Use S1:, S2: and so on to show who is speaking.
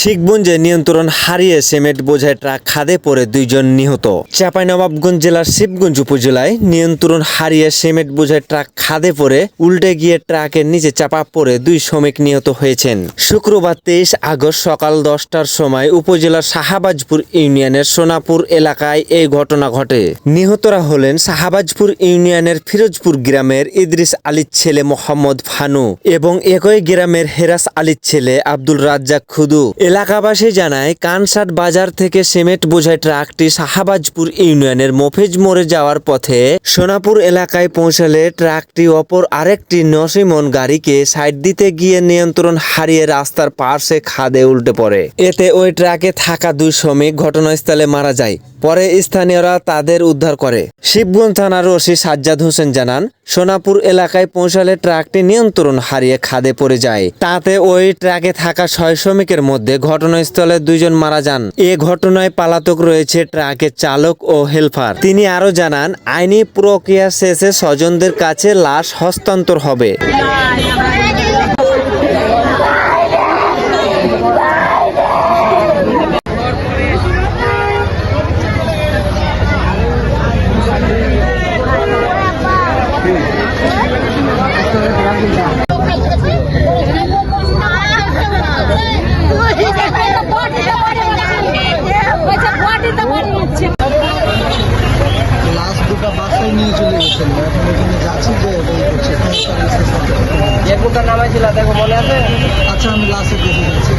S1: শিখগঞ্জে নিয়ন্ত্রণ হারিয়ে সিমেন্ট বোঝাই ট্রাক খাদে পড়ে দুইজন নিহত। চাঁপাইনবাবগঞ্জ জেলার শিবগঞ্জ উপজেলায় নিয়ন্ত্রণ হারিয়ে সিমেন্ট বোঝাই ট্রাক খাদে পড়ে, উল্টে গিয়ে ট্রাকের নিচে চাপা পড়ে দুই শ্রমিক নিহত হয়েছেন। শুক্রবার তেইশ আগস্ট সকাল দশটার সময় উপজেলার শাহাবাজপুর ইউনিয়নের সোনাপুর এলাকায় এই ঘটনা ঘটে। নিহতরা হলেন শাহাবাজপুর ইউনিয়নের ফিরোজপুর গ্রামের ইদ্রিস আলীর ছেলে মোহাম্মদ ফানু এবং একই গ্রামের হেরাস আলীর ছেলে আব্দুল রাজ্জাক খুদু এলাকাবাসী জানায় কানসাট বাজার থেকে সিমেন্ট বোঝাই ট্রাকটি শাহাবাজপুর ইউনিয়নের মফিজ মোড়ে যাওয়ার পথে সোনাপুর এলাকায় পৌঁছালে ট্রাকটি অপর আরেকটি নসিমন গাড়িকে সাইড দিতে গিয়ে নিয়ন্ত্রণ হারিয়ে রাস্তার পার্শ্বে খাদে উল্টে পড়ে। এতে ওই ট্রাকে থাকা দুই শ্রমিক ঘটনাস্থলে মারা যায়। পরে স্থানীয়রা তাদের উদ্ধার করে। শিবগঞ্জ থানার ওসি সাজ্জাদ হোসেন জানান সোনাপুর এলাকায় পৌঁছালে ট্রাকটি নিয়ন্ত্রণ হারিয়ে খাদে পড়ে যায়। তাতে ওই ট্রাকে থাকা ছয় শ্রমিকের মধ্যে ঘটনাস্থলে দুইজন মারা যান। এ ঘটনায় পালাতক রয়েছে ট্রাকের চালক ও হেলপার। তিনি আরও জানান, আইনি প্রক্রিয়া শেষে স্বজনদের কাছে লাশ হস্তান্তর হবে।
S2: লাস্ট দুটো বাসায় নিয়ে চলে গেছেন। এখন এখানে যাচ্ছি যে এই করছে।
S3: দেখো মনে আছে?
S2: আচ্ছা আমি লাস্টে দেখে যাচ্ছি।